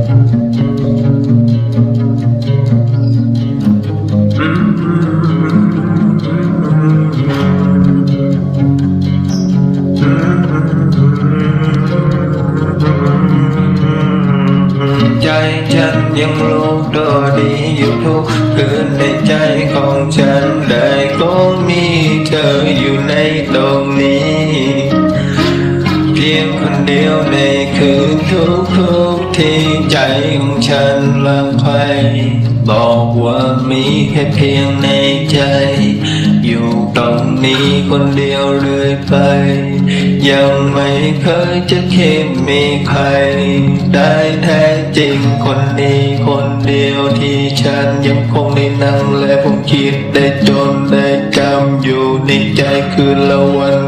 ใจฉันยังรู้ตัวดีอยู่ทุกคืนในใจของฉันได้ก็มีเธออยู่ในตรงนี้ เดียวในคืนทุกทุกที่ใจของฉันละใคบอกว่ามีแค่เพียงในใจ อยู่ตรงนี้คนเดียวเรื่อยไป ยังไม่เคยจะคิดมีใคร ได้แท้จริงคนนี้คนเดียวที่ฉันยังคงได้นั่งและผมคิดได้จนได้จำอยู่ในใจคือละวัน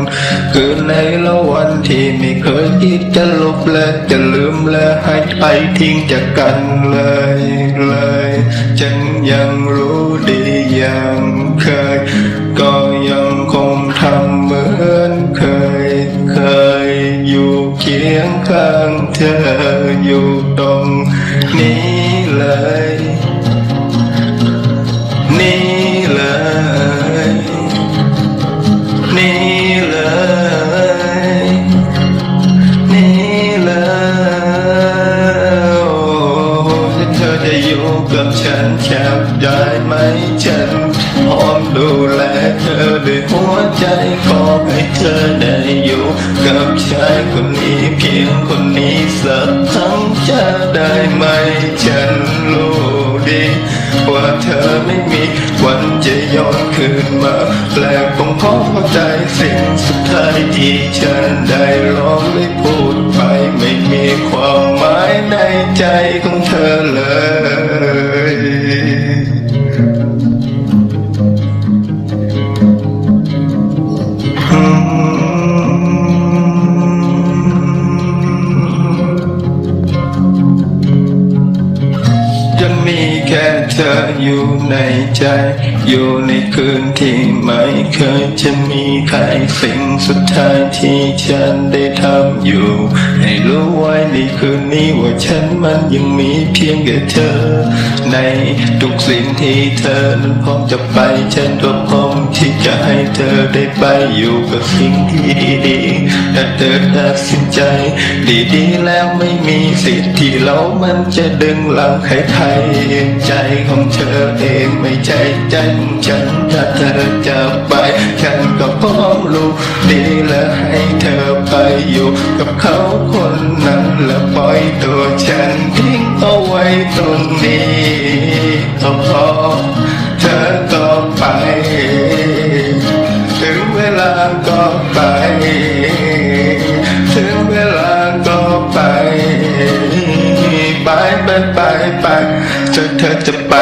คือในละวันที่ไม่เคยคิดจะลบและจะลืมและให้ไปทิ้งจากกันเลยเลย ฉันยังรู้ดีอยังเคย ก็ยังคงทำเหมือนเคย เคยอยู่เคียงข้างเธออยู่ตรง ได้ไหมฉันพร้อมดูแลเธอด้วยหัวใจขอให้เธอได้อยู่กับชายคนนี้เพียงคนนี้สักครั้งจะได้ไหมฉันรู้ดีว่าเธอไม่มีวันจะย้อนคืนมาแปละคงพอเข้าใจสิ่งสุดท้ายที่ฉันได้ลองได้พูดไปไม่มีความหมายในใจของเธอเลย ค่เธออยู่ในใจ อยู่ในคืนที่ไม่เคยจะมีใครสิ่งสุดท้ายที่ฉันได้ทำอยู่ รู้ไว้ในคืนนี้ว่าฉันมันยังมีเพียงแค่เธอ ในทุกสิ่งที่เธอนั้นพร้อมจะไป ฉันก็พร้อมที่จะให้เธอได้ไปอยู่กับสิ่งที่ดีๆถ้าเธอตัดสินใจ ดีๆแล้วไม่มีสิทธิ์ที่เรามันจะดึงหลังใครๆใจของเธอเองไม่ใช่ใจของฉันถ้าเธอจะไปฉันก็พร้อมรู้ดีและให้เธอไปอยู่กับเขาคนนั้นและปล่อยตัวฉันทิ้งเอาไว้ตรงนี้ก็พอเธอก็ไป ถึงเวลาก็ไป ถึงเวลาก็ไป ไปไปไปไปเธอเธอจะไป